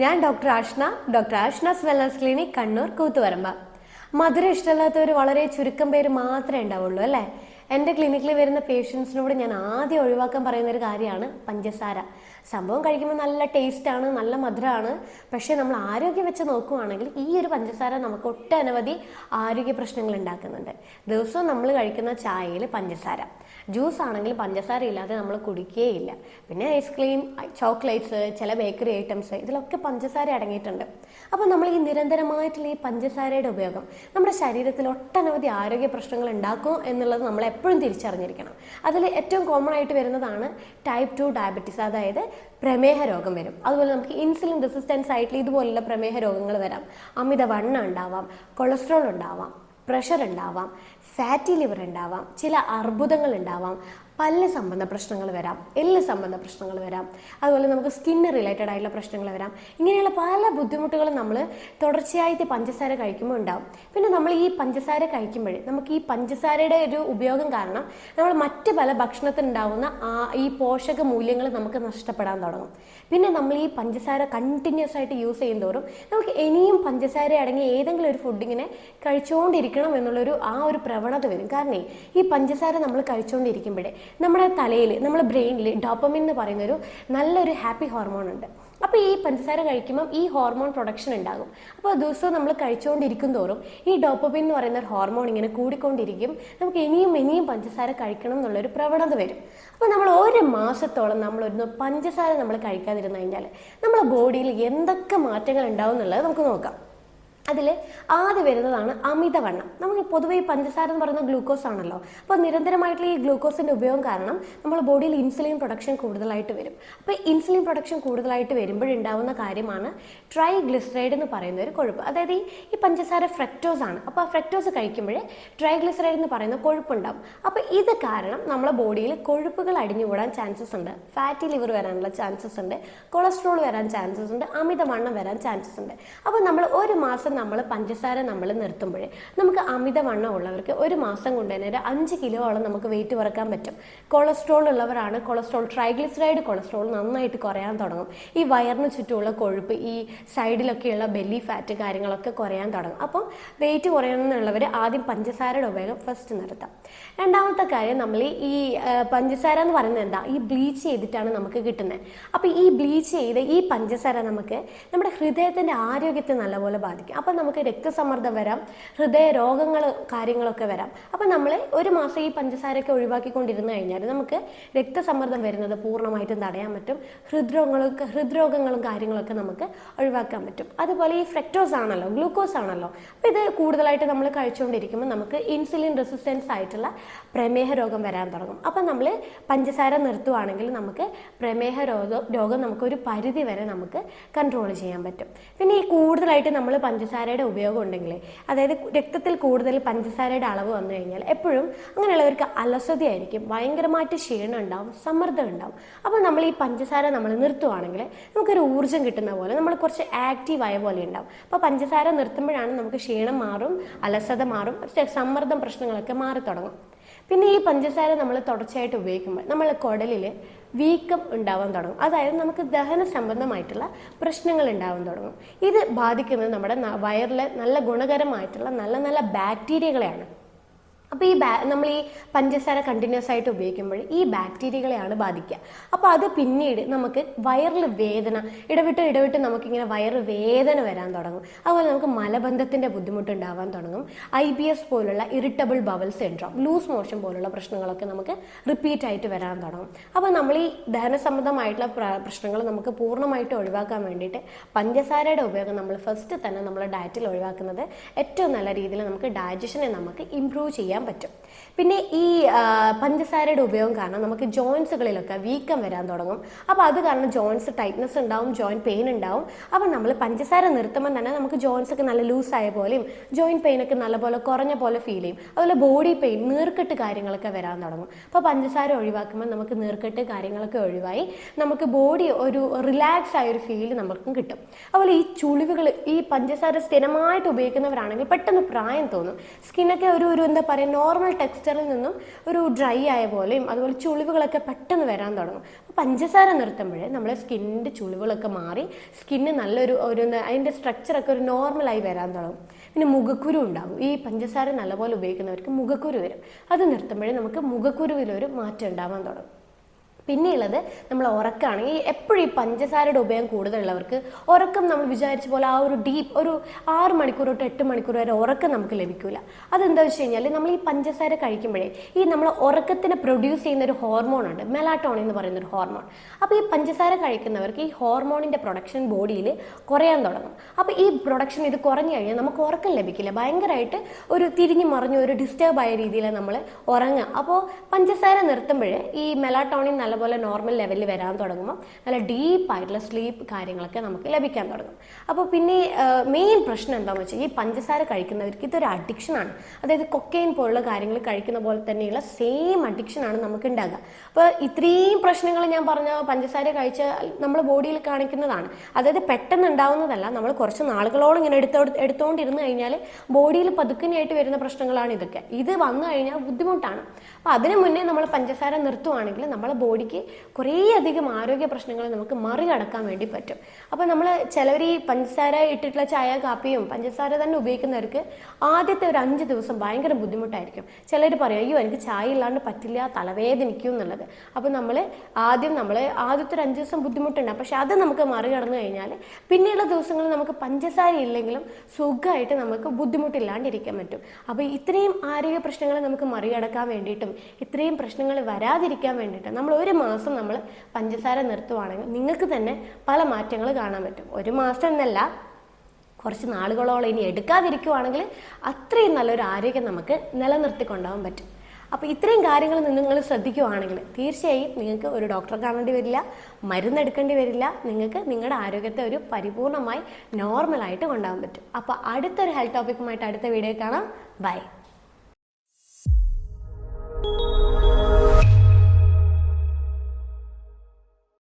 ഞാൻ doctor Ashna doctor Ashna's wellness clinic Kannur Koothuparamba. മധുരം ഇഷ്ടമല്ലാത്തവർ വളരെ ചുരുക്കം പേര് മാത്രമേ ഉണ്ടാവുള്ളൂ അല്ലേ? എന്റെ ക്ലിനിക്കിൽ വരുന്ന പേഷ്യൻസിനോട് ഞാൻ ആദ്യം ഒഴിവാക്കാൻ പറയുന്ന ഒരു കാര്യമാണ് പഞ്ചസാര. സംഭവം കഴിക്കുമ്പോൾ നല്ല ടേസ്റ്റ് ആണ് നല്ല മധുരമാണ് പക്ഷേ നമ്മൾ ആരോഗ്യം വെച്ച് നോക്കുകയാണെങ്കിൽ ഈ ഒരു പഞ്ചസാര നമുക്ക് ഒട്ടനവധി ആരോഗ്യ പ്രശ്നങ്ങൾ ഉണ്ടാക്കുന്നുണ്ട്. ദിവസവും നമ്മൾ കഴിക്കുന്ന ചായയിൽ പഞ്ചസാര. ജ്യൂസ് ആണെങ്കിൽ പഞ്ചസാര ഇല്ലാതെ നമ്മൾ കുടിക്കുകയില്ല പിന്നെ ഐസ്ക്രീം ചോക്ലേറ്റ്സ് ചില ബേക്കറി ഐറ്റംസ് ഇതിലൊക്കെ പഞ്ചസാര അടങ്ങിയിട്ടുണ്ട്. അപ്പോൾ നമ്മൾ ഈ നിരന്തരമായിട്ടുള്ള ഈ പഞ്ചസാരയുടെ ഉപയോഗം നമ്മുടെ ശരീരത്തിൽ ഒട്ടനവധി ആരോഗ്യ പ്രശ്നങ്ങൾ ഉണ്ടാക്കും എന്നുള്ളത് നമ്മൾ എപ്പോഴും തിരിച്ചറിഞ്ഞിരിക്കണം. അതിൽ ഏറ്റവും കോമൺ ആയിട്ട് വരുന്നതാണ് ടൈപ്പ് ടു ഡയബറ്റീസ് അതായത് പ്രമേഹ രോഗം വരും. അതുപോലെ നമുക്ക് ഇൻസുലിൻ റെസിസ്റ്റൻസ് ആയിട്ട് ഇതുപോലുള്ള പ്രമേഹ രോഗങ്ങൾ വരാം. അമിത വണ്ണ ഉണ്ടാവാം കൊളസ്ട്രോൾ ഉണ്ടാവാം പ്രഷർ ഉണ്ടാവാം ഫാറ്റി ലിവർ ഉണ്ടാവാം ചില അർബുദങ്ങൾ ഉണ്ടാവാം പല്ല് സംബന്ധ പ്രശ്നങ്ങൾ വരാം എല്ല് സംബന്ധ പ്രശ്നങ്ങൾ വരാം അതുപോലെ നമുക്ക് സ്കിന്ന് റിലേറ്റഡ് ആയിട്ടുള്ള പ്രശ്നങ്ങൾ വരാം. ഇങ്ങനെയുള്ള പല ബുദ്ധിമുട്ടുകളും നമ്മൾ തുടർച്ചയായിട്ട് പഞ്ചസാര കഴിക്കുമ്പോൾ ഉണ്ടാവും. പിന്നെ നമ്മൾ ഈ പഞ്ചസാര കഴിക്കുമ്പോഴേ നമുക്ക് ഈ പഞ്ചസാരയുടെ ഒരു ഉപയോഗം കാരണം നമ്മൾ മറ്റ് പല ഭക്ഷണത്തിനുണ്ടാവുന്ന ആ ഈ പോഷക മൂല്യങ്ങൾ നമുക്ക് നഷ്ടപ്പെടാൻ തുടങ്ങും. പിന്നെ നമ്മൾ ഈ പഞ്ചസാര കണ്ടിന്യൂസ് ആയിട്ട് യൂസ് ചെയ്യുന്നതോറും നമുക്ക് ഇനിയും പഞ്ചസാര അടങ്ങിയ ഏതെങ്കിലും ഒരു ഫുഡിങ്ങിനെ കഴിച്ചുകൊണ്ടിരിക്കണം എന്നുള്ളൊരു ആ ഒരു പ്രവണത വരും. കാരണം ഈ പഞ്ചസാര നമ്മൾ കഴിച്ചുകൊണ്ടിരിക്കുമ്പോഴേ നമ്മുടെ തലയിൽ നമ്മുടെ ബ്രെയിനിൽ ഡോപ്പമിൻ എന്ന് പറയുന്നൊരു നല്ലൊരു ഹാപ്പി ഹോർമോൺ ഉണ്ട്. അപ്പോൾ ഈ പഞ്ചസാര കഴിക്കുമ്പം ഈ ഹോർമോൺ പ്രൊഡക്ഷൻ ഉണ്ടാകും. അപ്പോൾ ദിവസവും നമ്മൾ കഴിച്ചുകൊണ്ടിരിക്കും തോറും ഈ ഡോപ്പമിൻ എന്ന് പറയുന്ന ഒരു ഹോർമോൺ ഇങ്ങനെ കൂടിക്കൊണ്ടിരിക്കും. നമുക്ക് ഇനിയും ഇനിയും പഞ്ചസാര കഴിക്കണം എന്നുള്ളൊരു പ്രവണത വരും. അപ്പോൾ നമ്മൾ ഒരു മാസത്തോളം നമ്മളൊരു പഞ്ചസാര നമ്മൾ കഴിക്കാതിരുന്നു കഴിഞ്ഞാൽ നമ്മുടെ ബോഡിയിൽ എന്തൊക്കെ മാറ്റങ്ങൾ ഉണ്ടാവും എന്നുള്ളത് നമുക്ക് നോക്കാം. അതിൽ ആദ്യം വരുന്നതാണ് അമിതവണ്ണം. നമുക്ക് പൊതുവെ ഈ പഞ്ചസാര എന്ന് പറയുന്ന ഗ്ലൂക്കോസ് ആണല്ലോ. അപ്പോൾ നിരന്തരമായിട്ടുള്ള ഈ ഗ്ലൂക്കോസിന്റെ ഉപയോഗം കാരണം നമ്മുടെ ബോഡിയിൽ ഇൻസുലിൻ പ്രൊഡക്ഷൻ കൂടുതലായിട്ട് വരും. അപ്പോൾ ഇൻസുലിൻ പ്രൊഡക്ഷൻ കൂടുതലായിട്ട് വരുമ്പോഴുണ്ടാവുന്ന കാര്യമാണ് ട്രൈ ട്രൈഗ്ലിസറൈഡ് എന്ന് പറയുന്ന ഒരു കൊഴുപ്പ്. അതായത് ഈ പഞ്ചസാര ഫ്രക്ടോസ് ആണ്. അപ്പോൾ ആ ഫ്രക്ടോസ് കഴിക്കുമ്പോഴേ ട്രൈഗ്ലിസറൈഡ് എന്ന് പറയുന്ന കൊഴുപ്പുണ്ടാവും. അപ്പോൾ ഇത് കാരണം നമ്മുടെ ബോഡിയിൽ കൊഴുപ്പുകൾ അടിഞ്ഞു കൂടാൻ ചാൻസസ് ഉണ്ട്. ഫാറ്റി ലിവർ വരാനുള്ള ചാൻസസ് ഉണ്ട്. കൊളസ്ട്രോൾ വരാൻ ചാൻസസ് ഉണ്ട്. അമിതവണ്ണം വരാൻ ചാൻസസ് ഉണ്ട്. അപ്പോൾ നമ്മൾ ഒരു മാസം നമ്മൾ പഞ്ചസാര നമ്മൾ നിർത്തുമ്പോൾ നമുക്ക് അമിതവണ്ണം ഉള്ളവർക്ക് ഒരു മാസം കൊണ്ട് തന്നെ ഒരു അഞ്ച് കിലോയോളം നമുക്ക് വെയിറ്റ് കുറയ്ക്കാൻ പറ്റും. കൊളസ്ട്രോൾ ഉള്ളവരാണ് കൊളസ്ട്രോൾ ട്രൈഗ്ലിസറൈഡ് കൊളസ്ട്രോൾ നന്നായിട്ട് കുറയാൻ തുടങ്ങും. ഈ വയറിന് ചുറ്റുമുള്ള കൊഴുപ്പ് ഈ സൈഡിലൊക്കെയുള്ള ബെല്ലി ഫാറ്റ് കാര്യങ്ങളൊക്കെ കുറയാൻ തുടങ്ങും. അപ്പം വെയിറ്റ് കുറയണമെന്നുള്ളവർ ആദ്യം പഞ്ചസാരയുടെ ഉപയോഗം ഫസ്റ്റ് നിർത്താം. രണ്ടാമത്തെ കാര്യം നമ്മൾ ഈ പഞ്ചസാര എന്ന് പറയുന്നത് എന്താ? ഈ ബ്ലീച്ച് ചെയ്തിട്ടാണ് നമുക്ക് കിട്ടുന്നത്. അപ്പോൾ ഈ ബ്ലീച്ച് ചെയ്ത് ഈ പഞ്ചസാര നമുക്ക് നമ്മുടെ ഹൃദയത്തിന്റെ ആരോഗ്യത്തെ നല്ലപോലെ ബാധിക്കും. അപ്പം നമുക്ക് രക്തസമ്മർദ്ദം വരാം ഹൃദയ രോഗങ്ങൾ കാര്യങ്ങളൊക്കെ വരാം. അപ്പം നമ്മൾ ഒരു മാസം ഈ പഞ്ചസാരയൊക്കെ ഒഴിവാക്കിക്കൊണ്ടിരുന്നു കഴിഞ്ഞാൽ നമുക്ക് രക്തസമ്മർദ്ദം വരുന്നത് പൂർണമായിട്ടും തടയാൻ പറ്റും. ഹൃദ്രോഗങ്ങളൊക്കെ ഹൃദ്രോഗങ്ങളും കാര്യങ്ങളൊക്കെ നമുക്ക് ഒഴിവാക്കാൻ പറ്റും. അതുപോലെ ഈ ഫ്രക്ടോസ് ആണല്ലോ ഗ്ലൂക്കോസ് ആണല്ലോ. അപ്പോൾ ഇത് കൂടുതലായിട്ട് നമ്മൾ കഴിച്ചുകൊണ്ടിരിക്കുമ്പോൾ നമുക്ക് ഇൻസുലിൻ റെസിസ്റ്റൻസ് ആയിട്ടുള്ള പ്രമേഹ രോഗം വരാൻ തുടങ്ങും. അപ്പം നമ്മൾ പഞ്ചസാര നിർത്തുവാണെങ്കിൽ നമുക്ക് പ്രമേഹ രോഗം രോഗം നമുക്കൊരു പരിധി വരെ നമുക്ക് കൺട്രോൾ ചെയ്യാൻ പറ്റും. പിന്നെ ഈ കൂടുതലായിട്ട് നമ്മൾ പഞ്ചസാരയുടെ ഉപയോഗം ഉണ്ടെങ്കിൽ അതായത് രക്തത്തിൽ കൂടുതൽ പഞ്ചസാരയുടെ അളവ് വന്നു കഴിഞ്ഞാൽ എപ്പോഴും അങ്ങനെയുള്ളവർക്ക് അലസതയായിരിക്കും ഭയങ്കരമായിട്ട് ക്ഷീണം ഉണ്ടാവും സമ്മർദ്ദം ഉണ്ടാവും. അപ്പോൾ നമ്മൾ ഈ പഞ്ചസാര നമ്മൾ നിർത്തുവാണെങ്കിൽ നമുക്കൊരു ഊർജം കിട്ടുന്ന പോലെ നമ്മൾ കുറച്ച് ആക്റ്റീവ് ആയ പോലെ ഉണ്ടാവും. അപ്പോൾ പഞ്ചസാര നിർത്തുമ്പോഴാണ് നമുക്ക് ക്ഷീണം മാറും അലസത മാറും സമ്മർദ്ദം പ്രശ്നങ്ങളൊക്കെ മാറി തുടങ്ങും പിന്നെ ഈ പഞ്ചസാര നമ്മൾ തുടർച്ചയായിട്ട് ഉപയോഗിക്കുമ്പോൾ നമ്മൾ കുടലിൽ വീക്കം ഉണ്ടാവാൻ തുടങ്ങും. അതായത് നമുക്ക് ദഹന സംബന്ധമായിട്ടുള്ള പ്രശ്നങ്ങൾ ഉണ്ടാവാൻ തുടങ്ങും. ഇത് ബാധിക്കുന്നത് നമ്മുടെ വയറിലെ നല്ല ഗുണകരമായിട്ടുള്ള നല്ല നല്ല ബാക്ടീരിയകളെയാണ്. അപ്പോൾ ഈ ബാ നമ്മൾ ഈ പഞ്ചസാര കണ്ടിന്യൂസ് ആയിട്ട് ഉപയോഗിക്കുമ്പോൾ ഈ ബാക്ടീരിയകളെയാണ് ബാധിക്കുക അപ്പോൾ അത് പിന്നീട് നമുക്ക് വയറിൽ വേദന ഇടവിട്ട് ഇടവിട്ട് നമുക്കിങ്ങനെ വയറ് വേദന വരാൻ തുടങ്ങും. അതുപോലെ നമുക്ക് മലബന്ധത്തിന്റെ ബുദ്ധിമുട്ട് ഉണ്ടാവാൻ തുടങ്ങും. ഐ ബി എസ് പോലുള്ള irritable bowel syndrome loose motion പോലുള്ള പ്രശ്നങ്ങളൊക്കെ നമുക്ക് റിപ്പീറ്റ് ആയിട്ട് വരാൻ തുടങ്ങും. അപ്പോൾ നമ്മൾ ഈ ദഹന സംബന്ധമായിട്ടുള്ള പ്ര- പ്രശ്നങ്ങൾ നമുക്ക് പൂർണമായിട്ട് ഒഴിവാക്കാൻ വേണ്ടിയിട്ട് പഞ്ചസാരയുടെ ഉപയോഗം നമ്മൾ ഫസ്റ്റ് തന്നെ നമ്മുടെ ഡയറ്റിൽ ഒഴിവാക്കുന്നത് ഏറ്റവും നല്ല രീതിയിൽ നമുക്ക് ഡയജഷനെ നമുക്ക് ഇമ്പ്രൂവ് ചെയ്യാൻ പറ്റും. പിന്നെ ഈ പഞ്ചസാരയുടെ ഉപയോഗം കാരണം നമുക്ക് ജോയിൻസുകളിലൊക്കെ വീക്കം വരാൻ തുടങ്ങും. അപ്പോൾ അത് കാരണം ജോയിൻസ് ടൈറ്റ്നസ് ഉണ്ടാവും ജോയിന്റ് പെയിൻ ഉണ്ടാവും. അപ്പോൾ നമ്മൾ പഞ്ചസാര നിർത്തുമ്പോൾ തന്നെ നമുക്ക് ജോയിൻസ് ഒക്കെ നല്ല ലൂസായ പോലെയും ജോയിന്റ് പെയിൻ ഒക്കെ നല്ലപോലെ കുറഞ്ഞ പോലെ ഫീൽ ചെയ്യും. അതുപോലെ ബോഡി പെയിൻ നീർക്കെട്ട് കാര്യങ്ങളൊക്കെ വരാൻ തുടങ്ങും. അപ്പോൾ പഞ്ചസാര ഒഴിവാക്കുമ്പോൾ നമുക്ക് നീർക്കെട്ട് കാര്യങ്ങളൊക്കെ ഒഴിവായി നമുക്ക് ബോഡി ഒരു റിലാക്സ് ആയ ഒരു ഫീൽ നമുക്കും കിട്ടും. അതുപോലെ ഈ ചുളിവുകൾ ഈ പഞ്ചസാര സ്ഥിരമായിട്ട് ഉപയോഗിക്കുന്നവരാണെങ്കിൽ പെട്ടെന്ന് പ്രായം തോന്നും. സ്കിന്നൊക്കെ ഒരു ഒരു എന്താ പറയുക നോർമൽ ടെക്സ്ചറിൽ നിന്നും ഒരു ഡ്രൈ ആയ പോലെയും അതുപോലെ ചുളിവുകളൊക്കെ പെട്ടെന്ന് വരാൻ തുടങ്ങും. അപ്പോൾ പഞ്ചസാര നിർത്തുമ്പോഴേ നമ്മളെ സ്കിന്നിന്റെ ചുളിവുകളൊക്കെ മാറി സ്കിന്ന് നല്ലൊരു ഒരു അതിന്റെ സ്ട്രക്ചറൊക്കെ ഒരു നോർമലായി വരാൻ തുടങ്ങും. പിന്നെ മുഖക്കുരു ഉണ്ടാകും. ഈ പഞ്ചസാര നല്ലപോലെ ഉപയോഗിക്കുന്നവർക്ക് മുഖക്കുരു വരും. അത് നിർത്തുമ്പോഴേ നമുക്ക് മുഖക്കുരുവിലൊരു മാറ്റം ഉണ്ടാവാൻ തുടങ്ങും. പിന്നെയുള്ളത് നമ്മൾ ഉറക്കമാണ് ഈ എപ്പോഴും ഈ പഞ്ചസാരയുടെ ഉപയോഗം കൂടുതലുള്ളവർക്ക് ഉറക്കം നമ്മൾ വിചാരിച്ച പോലെ ആ ഒരു ഡീപ്പ് ഒരു ആറ് മണിക്കൂർ തൊട്ട് എട്ട് മണിക്കൂർ വരെ ഉറക്കം നമുക്ക് ലഭിക്കില്ല അതെന്താ വെച്ച് കഴിഞ്ഞാൽ നമ്മൾ ഈ പഞ്ചസാര കഴിക്കുമ്പോഴേ ഈ നമ്മൾ ഉറക്കത്തിന് പ്രൊഡ്യൂസ് ചെയ്യുന്ന ഒരു ഹോർമോൺ ഉണ്ട്. മെലാട്ടോൺ എന്ന് പറയുന്ന ഒരു ഹോർമോൺ അപ്പോൾ ഈ പഞ്ചസാര കഴിക്കുന്നവർക്ക് ഈ ഹോർമോണിന്റെ പ്രൊഡക്ഷൻ ബോഡിയിൽ കുറയാൻ തുടങ്ങും. അപ്പോൾ ഈ പ്രൊഡക്ഷൻ ഇത് കുറഞ്ഞു കഴിഞ്ഞാൽ നമുക്ക് ഉറക്കം ലഭിക്കില്ല. ഭയങ്കരമായിട്ട് ഒരു തിരിഞ്ഞു മറിഞ്ഞു ഒരു ഡിസ്റ്റർബ് ആയ രീതിയിൽ നമ്മൾ ഉറങ്ങുക. അപ്പോൾ പഞ്ചസാര നിർത്തുമ്പോൾ ഈ മെലാട്ടോണിൻ നല്ലപോലെ നോർമൽ ലെവലിൽ വരാൻ തുടങ്ങുമ്പോൾ നല്ല ഡീപ്പായിട്ടുള്ള സ്ലീപ്പ് കാര്യങ്ങളൊക്കെ നമുക്ക് ലഭിക്കാൻ തുടങ്ങും. അപ്പോൾ പിന്നെ മെയിൻ പ്രശ്നം എന്താണെന്ന് വെച്ചാൽ ഈ പഞ്ചസാര കഴിക്കുന്നവർക്ക് ഇതൊരു അഡിക്ഷനാണ് അതായത് കൊക്കൈൻ പോലുള്ള കാര്യങ്ങൾ കഴിക്കുന്ന പോലെ തന്നെയുള്ള സെയിം അഡിക്ഷനാണ് നമുക്ക് ഉണ്ടാകുക അപ്പോൾ ഇത്രയും പ്രശ്നങ്ങൾ ഞാൻ പറഞ്ഞ പഞ്ചസാര കഴിച്ച നമ്മുടെ ബോഡിയിൽ കാണിക്കുന്നതാണ്. അതായത് പെട്ടെന്ന് ഉണ്ടാവുന്നതല്ല നമ്മൾ കുറച്ച് നാളുകളോളം ഇങ്ങനെ എടുത്തോ എടുത്തുകൊണ്ടിരുന്ന് കഴിഞ്ഞാൽ ബോഡിയിൽ പതുക്കനെയായിട്ട് വരുന്ന പ്രശ്നങ്ങളാണ് ഇതൊക്കെ. ഇത് വന്നു കഴിഞ്ഞാൽ ബുദ്ധിമുട്ടാണ്. അപ്പോൾ അതിനു മുന്നേ നമ്മൾ പഞ്ചസാര നിർത്തുവാണെങ്കിൽ നമ്മളെ ബോഡിക്ക് കുറേ അധികം ആരോഗ്യ പ്രശ്നങ്ങൾ നമുക്ക് മറികടക്കാൻ വേണ്ടി പറ്റും. അപ്പോൾ നമ്മൾ ചിലവർ ഈ പഞ്ചസാര ഇട്ടിട്ടുള്ള ചായ കാപ്പിയും പഞ്ചസാര തന്നെ ഉപയോഗിക്കുന്നവർക്ക് ആദ്യത്തെ ഒരു അഞ്ച് ദിവസം ഭയങ്കര ബുദ്ധിമുട്ടായിരിക്കും. ചിലർ പറയും അയ്യോ എനിക്ക് ചായ ഇല്ലാണ്ട് പറ്റില്ല തലവേദനിക്കും എന്നുള്ളത്. അപ്പോൾ നമ്മൾ ആദ്യം നമ്മൾ ആദ്യത്തെ ഒരു അഞ്ച് ദിവസം ബുദ്ധിമുട്ടുണ്ടാകും പക്ഷെ അത് നമുക്ക് മറികടന്നു കഴിഞ്ഞാൽ പിന്നെയുള്ള ദിവസങ്ങളിൽ നമുക്ക് പഞ്ചസാര ഇല്ലെങ്കിലും സുഖമായിട്ട് നമുക്ക് ബുദ്ധിമുട്ടില്ലാണ്ടിരിക്കാൻ പറ്റും. അപ്പോൾ ഇത്രയും ആരോഗ്യ പ്രശ്നങ്ങൾ നമുക്ക് മറികടക്കാൻ വേണ്ടിയിട്ടും ഇത്രയും പ്രശ്നങ്ങൾ വരാതിരിക്കാൻ വേണ്ടിയിട്ടും നമ്മൾ ഒരു മാസം നമ്മൾ പഞ്ചസാര നിർത്തുവാണെങ്കിൽ നിങ്ങൾക്ക് തന്നെ പല മാറ്റങ്ങൾ കാണാൻ പറ്റും. ഒരു മാസം എന്നല്ല കുറച്ച് നാളുകളോളം ഇനി എടുക്കാതിരിക്കുവാണെങ്കിൽ അത്രയും നല്ലൊരു ആരോഗ്യം നമുക്ക് നിലനിർത്തിക്കൊണ്ടാവാൻ പറ്റും. അപ്പോൾ ഇത്രയും കാര്യങ്ങൾ നിങ്ങൾ ശ്രദ്ധിക്കുവാണെങ്കിൽ തീർച്ചയായും നിങ്ങൾക്ക് ഒരു ഡോക്ടർ കാണേണ്ടി വരില്ല മരുന്ന് എടുക്കേണ്ടി വരില്ല നിങ്ങൾക്ക് നിങ്ങളുടെ ആരോഗ്യത്തെ ഒരു പരിപൂർണമായി നോർമലായിട്ട് കൊണ്ടുപോകാൻ പറ്റും. അപ്പോൾ അടുത്തൊരു ഹെൽത്ത് ടോപ്പിക്കുമായിട്ട് അടുത്ത വീഡിയോ കാണാം. ബൈ.